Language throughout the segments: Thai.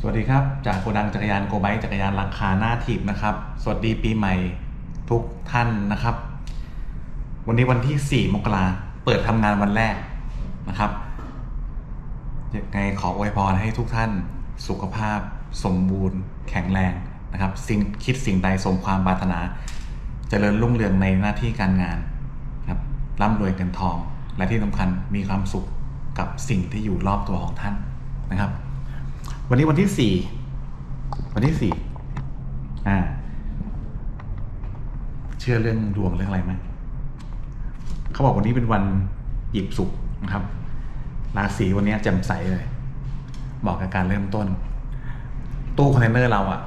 สวัสดีครับ จากโกดังจักรยานโกไบจักรยานราคาหน้าถีบนะครับ สวัสดีปีใหม่ทุกท่านนะครับ วันนี้วันที่ 4 มกราเปิดทำงานวันแรกนะครับยังไงขออวยพรให้ทุกท่านสุขภาพสมบูรณ์ แข็งแรงนะครับ สิ่งคิดสิ่งใดสมความปรารถนาเจริญรุ่งเรืองในหน้าที่การงานครับร่ำรวยเงินทอง และที่สำคัญมีความสุขกับสิ่งที่อยู่รอบตัวของท่านนะครับ วันนี้วันที่สี่วันที่สี่อ่า เชื่อเรื่องดวงเรื่องอะไรไหมเขาบอกวันนี้เป็นวันหยิบสุขนะครับ ราศีวันนี้แจ่มใสเลยบอกกับการเริ่มต้น ตู้คอนเทนเนอร์เราอะ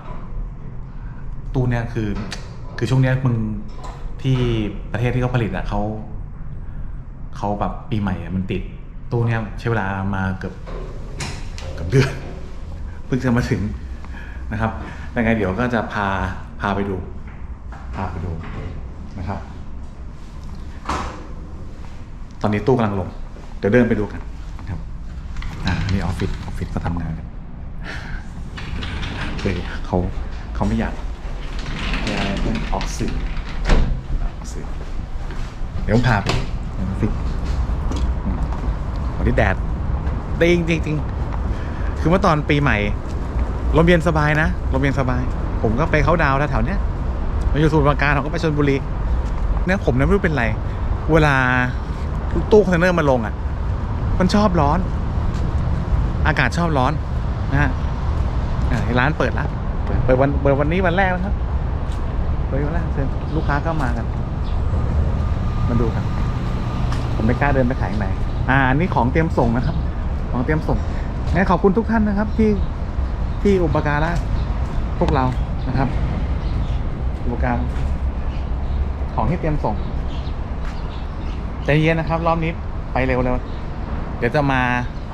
ตู้เนี้ยคือ คือช่วงเนี้ยมึงที่ประเทศที่เขาผลิตอะเขาเขาแบบปีใหม่อะมันติด ตู้เนี้ยใช้เวลามาเกือบเกือบเดือน พิ่งจะมาถึงนะครับยังไงเดี๋ยวก็จะพาพาไปดู พาไปดูนะครับ ตอนนี้ตู้กำลังลง เดี๋ยวเดินไปดูกันครับอ่านี่ออฟฟิศออฟฟิศก็ทำงานกันเลยเขาเขาไม่อยากไอยากต้ออกสื่อออกสื่อเดี๋ยวผมพาไปออฟฟิศวันนี้แดดได้จริงจริง คือเมื่อตอนปีใหม่ลมเย็นสบายนะลมเย็นสบาย ผมก็ไปเขาดาวแถวเนี้ยมาอยู่สมุทรปราการผมก็ไปชลบุรีเนี่ยผมเนี่ยไม่รู้เป็นไร เวลาตู้คอนเทนเนอร์มาลงอะ มันชอบร้อน อากาศชอบร้อนนะฮะร้านเปิดละเปิดเปิดวันเปิดวันนี้วันแรกนะครับเปิดวันแรกเชิญลูกค้าก็มากัน มาดูกันผมไม่กล้าเดินไปขายข้างในอ่าอันนี้ของเตรียมส่งนะครับ ของเตรียมส่ง งั้นขอบคุณทุกท่านนะครับที่ที่อุปการะพวกเรานะครับ อุปการของที่เตรียมส่งใจเย็นนะครับ รอบนี้ไปเร็วเร็วเดี๋ยวจะมา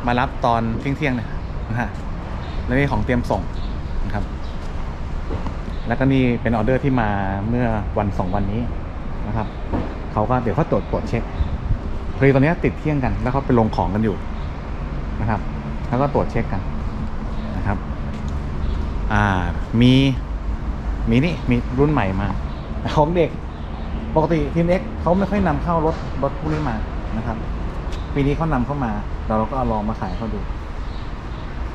มารับตอนเที่ยงเที่ยงเนยนะฮะแล้วนี่ของเตรียมส่งนะครับ แล้วก็นี่เป็นออเดอร์ที่มาเมื่อวันสองวันนี้นะครับเขาก็เดี๋ยวเขาตรวจตรวจเช็คพอดีตอนนี้ติดเที่ยงกัน แล้วเขาไปลงของกันอยู่นะครับ แล้วก็ตรวจเช็คกันนะครับอ่ามีมีนี่มีรุ่นใหม่มา ของเด็กปกติทีมเอ็กเขาไม่ค่อยนำเข้ารถรถพวกนี้มานะครับ ปีนี้เขานำเข้ามาเราเราก็เอาลองมาขายเขาดู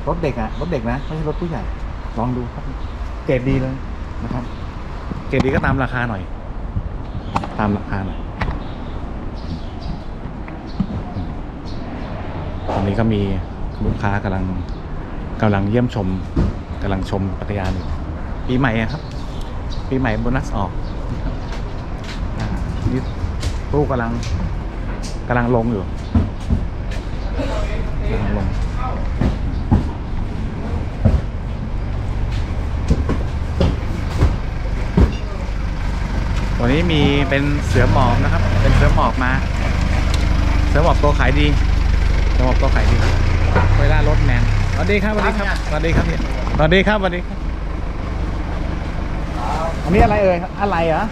รถเด็กอะรถเด็กนะไม่ใช่รถผู้ใหญ่ลองดูครับเกรดดีเลยนะครับเกรดดีก็ตามราคาหน่อย ตามราคาหน่อยตอนนี้ก็มี ลูกค้ากำลังกำลังเยี่ยมชมกำลังชมปัตยานปีใหม่ครับ ปีใหม่โบนัสออกอ่านี่ตู้กำลังกำลังลงอยู่กำลังลงวันนี้มีเป็นเสือหมอบนะครับ เป็นเสือหมอบมา เสือหมอบตัวขายดีเสือหมอบตัวขายดี เวลารถแมนสวัสดีครับสวัสดีครับสวัสดีครับพี่สวัสดีครับสวัสดีครับอันนี้อะไรเอ่ยอะไรเหรอ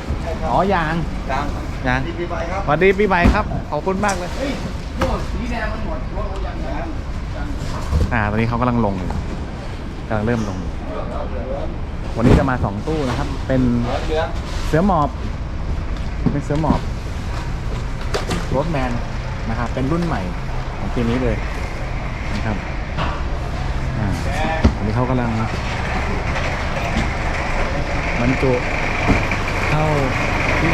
อ๋อยางดังยางดีปีใหม่ครับสวัสดีปีใหม่ครับขอบคุณมากเลยเฮ้ยโยสีแดงมันหมดรถยังแดงอ่าตอนนี้เขากำลังลงอยู่กำลังเริ่มลงอยู่วันนี้จะมาสองตู้นะครับ เป็นเหลืองเสือหมอบ เป็นเสือหมอบรถแมนนะครับเป็นรุ่นใหม่ของปีนี้เลย นะครับอ่าอันนี้เขากำลังบรรจุเข้าที่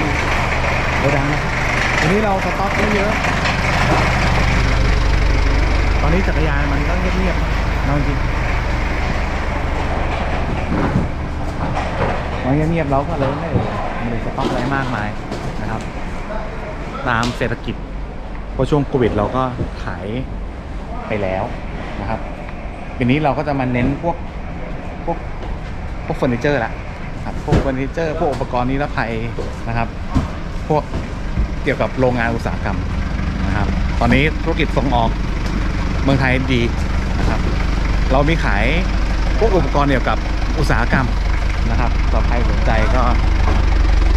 โกดังนะครับวันนี้เราสต็อกไว้เยอะ ตอนนี้จักรยานมันก็เงียบๆนะเอาจริงมันเงียบๆเราก็เลยไม่ไม่ได้สต็อกอะไรมากมายนะครับ ตามเศรษฐกิจเพราะช่วงโควิดเราก็ขาย ไปแล้วนะครับปีนี้เราก็จะมาเน้นพวกพวกพวกเฟอร์นิเจอร์ละครับพวกเฟอร์นิเจอร์พวกอุปกรณ์นิรภัยนะครับ พวกเกี่ยวกับโรงงานอุตสาหกรรมนะครับ ตอนนี้ธุรกิจส่งออกเมืองไทยดีนะครับ เรามีขายพวกอุปกรณ์เกี่ยวกับอุตสาหกรรมนะครับต่อใครสนใจก็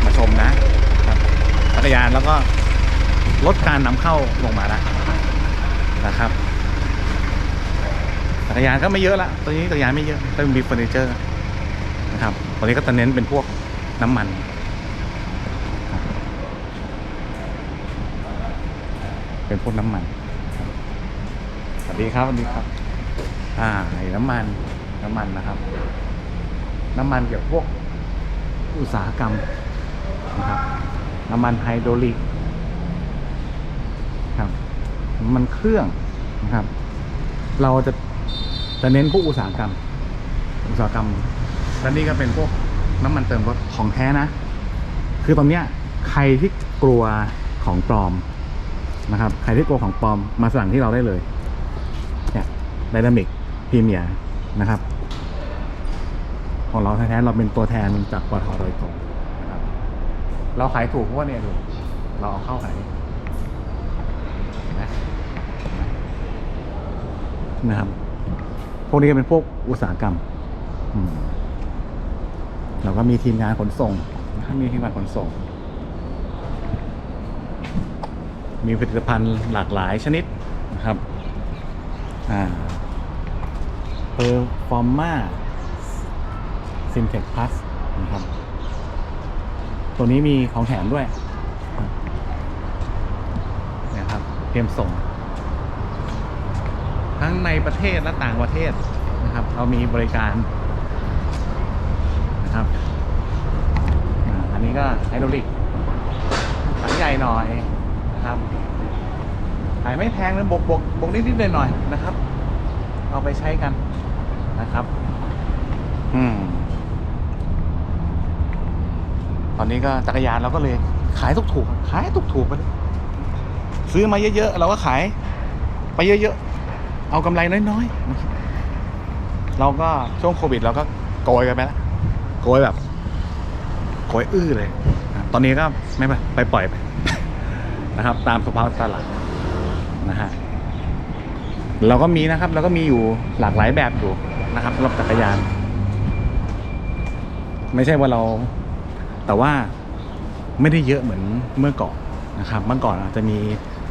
มาชมนะครับจักรยานแล้วก็ลดการนำเข้าลงมาแล้วนะครับ จักรยานก็ไม่เยอะละตอนนี้จักรยานไม่เยอะต้มีเฟอร์นิเจอร์นะครับตอนนี้ก็จะเน้นเป็นพวกน้ำมันเป็นพวกน้ำมันสวัสดีครับสวัสดีครับ อ่าน้ำมัน น้ำมันนะครับ น้ำมันเกี่ยวกับพวกอุตสาหกรรมนะครับ น้ำมันไฮโดรลิกครับ น้ำมันเครื่องนะครับ เราจะ จะเน้นพวกอุตสาหกรรม อุตสาหกรรมและนี่ก็เป็นพวกน้ำมันเติมรถของแท้นะ คือตอนเนี้ยใครที่กลัวของปลอมนะครับ ใครที่กลัวของปลอมมาสั่งที่เราได้เลยเนี่ยไดนามิกพรีเมียนะครับ ของเราแท้ๆเราเป็นตัวแทนจากปตทโดยตรงนะครับเราขายถูกเพราะว่าเนี่ยดูเราเอาเข้าขายนไหมเห็นไมนะครับ พวกนี้ก็เป็นพวกอุตสาหกรรมเราก็มีทีมงานขนส่งมีทีมงานขนส่ง มีผลิตภัณฑ์หลากหลายชนิดนะครับอ่าเพอร์ฟอร์มาซินเทคพลัสนะครับ ตัวนี้มีของแถมด้วยนะครับเตรียมส่ง ทั้งในประเทศและต่างประเทศนะครับ เรามีบริการนะครับอันนี้ก็ไฮดรอลิกถังใหญ่หน่อยนะครับขายไม่แพงเลยบวกบวกบวกนิดๆหน่อยๆนะครับ เอาไปใช้กันนะครับ อืม ตอนนี้ก็จักรยานเราก็เลย ขายถูกๆขายถูกๆไปเลยซื้อมาเยอะๆเราก็ขาย ไปเยอะๆ เอากำไรน้อยๆ เราก็ช่วงโควิด เราก็โกยกันไปแล้วโกยแบบโกยอื้อเลย ตอนนี้ก็ไม่ไปไปปล่อยไปนะครับ ตามสภาพตลาดนะฮะเราก็มีนะครับ เราก็มีอยู่หลากหลายแบบอยู่นะครับสำหรับจักรยาน ไม่ใช่ว่าเรา แต่ว่าไม่ได้เยอะเหมือนเมื่อก่อนนะครับ เมื่อก่อนอาจจะมี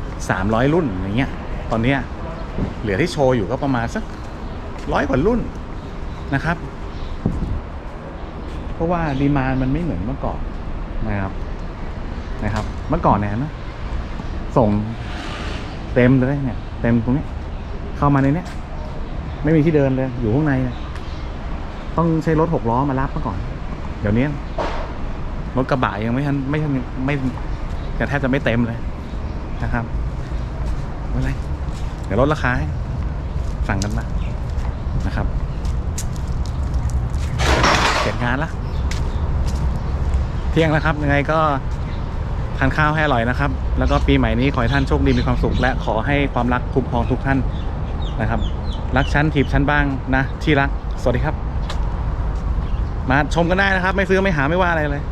300 รุ่นอย่างเงี้ย ตอนเนี้ย เหลือที่โชว์อยู่ก็ประมาณสักร้อยกว่ารุ่นนะครับ เพราะว่าดีมานมันไม่เหมือนเมื่อก่อนนะครับนะครับ เมื่อก่อนเนี่ยนะส่งเต็มเลยเนี่ย เต็มตรงนี้ เข้ามาในเนี้ยไม่มีที่เดินเลย อยู่ข้างในเนี่ยต้องใช้รถหกล้อมารับเมื่อก่อน เดี๋ยวนี้รถกระบะยังไม่ทันไม่ทันไม่แต่แทบจะไม่เต็มเลยนะครับไม่ไร ดี๋ยวลดราคาให้สั่งกันมานะครับ เสร็จงานละเที่ยงแล้วครับ ยังไงก็ทานข้าวให้อร่อยนะครับ แล้วก็ปีใหม่นี้ขอให้ท่านโชคดีมีความสุข และขอให้ความรักคุ้มครองทุกท่านนะครับ รักชั้นถีบชั้นบ้างนะ ที่รัก สวัสดีครับ มาชมกันได้นะครับ ไม่ซื้อไม่หาไม่ว่าอะไรเลย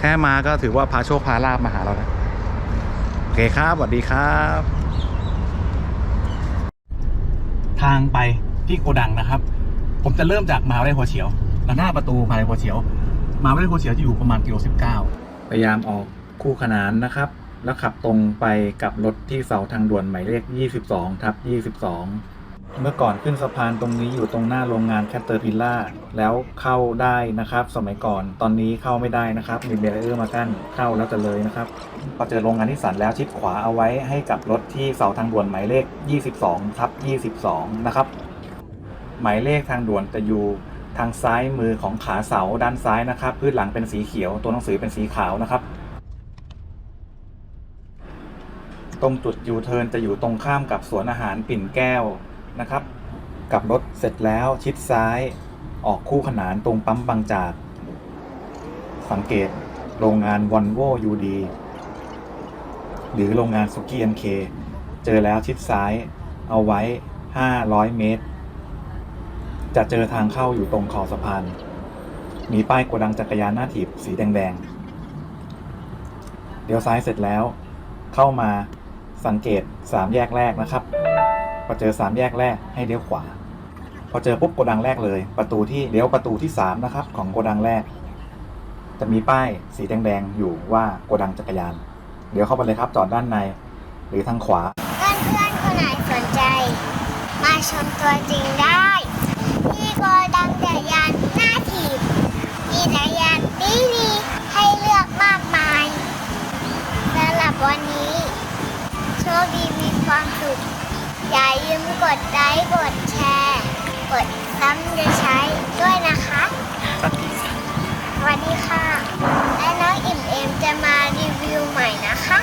แค่มาก็ถือว่าพาโชคพาลาบมาหาเราแล้วโอเคครับสวัสดีครับ ทางไปที่โกดังนะครับ ผมจะเริ่มจากมหาวิทยาลัยหัวเฉียวแล้วหน้าประตูมหาวิทยาลัยหัวเฉียวมหาวิทยาลัยหัวเฉียวจะอยู่ประมาณกิโลสิบเก้าพยายามออกคู่ขนานนะครับ แล้วขับตรงไปกับรถที่เสาทางด่วนหมายเลข 22ทับ22 เมื่อก่อนขึ้นสะพานตรงนี้อยู่ตรงหน้าโรงงานแคตเตอร์พิลล่าแล้วเข้าได้นะครับ สมัยก่อนตอนนี้เข้าไม่ได้นะครับ มีเบรเออร์มากั้นเข้าแล้วจะเลยนะครับพอเจอโรงงานนิสสันแล้วชิดขวาเอาไว้ให้กับรถที่เสาทางด่วนหมายเลข 22ทับ22 นะครับ หมายเลขทางด่วนจะอยู่ทางซ้ายมือของขาเสาด้านซ้ายนะครับพื้นหลังเป็นสีเขียวตัวหนังสือเป็นสีขาวนะครับตรงจุดยูเทิร์นจะอยู่ตรงข้ามกับสวนอาหารปิ่นแก้ว นะครับกลับรถเสร็จแล้วชิดซ้ายออกคู่ขนานตรงปั๊มบางจาก สังเกตโรงงานว o นโวยูดีหรือโรงงานสุกี้เอ็มเคเจอแล้วชิดซ้ายเอาไว้ 500 เมตร จะเจอทางเข้าอยู่ตรงขอสะพาน มีป้ายโกดังจักรยานหน้าถีบสีแดงๆเดี๋ยวซ้ายเสร็จแล้ว เข้ามาสังเกตสามแยกแรกนะครับ อเจอสามแยกแรกให้เลี้ยวขวา พอเจอปุ๊บโกดังแรกเลย ประตูที่เลี้ยวประตูที่สามนะครับของโกดังแรก จะมีป้ายสีแดงๆอยู่ว่าโกดังจักรยาน เดี๋ยวเข้าไปเลยครับจอดด้านใน หรือทางขวา เพื่อนเพื่อนๆคนไหนสนใจ มาชนตัวจริงได้พี่โกดังจักรยานหน้าถีบมีจักรยานดีดีๆให้เลือกมากมายสำหรับวันนี้ โชคดีมีความสุข อย่าลืมกดไลค์กดแชร์ กดซ้ำจะใช้ด้วยนะคะสวัสดีค่ะ และน้องอิ่มเอมจะมารีวิวใหม่นะคะ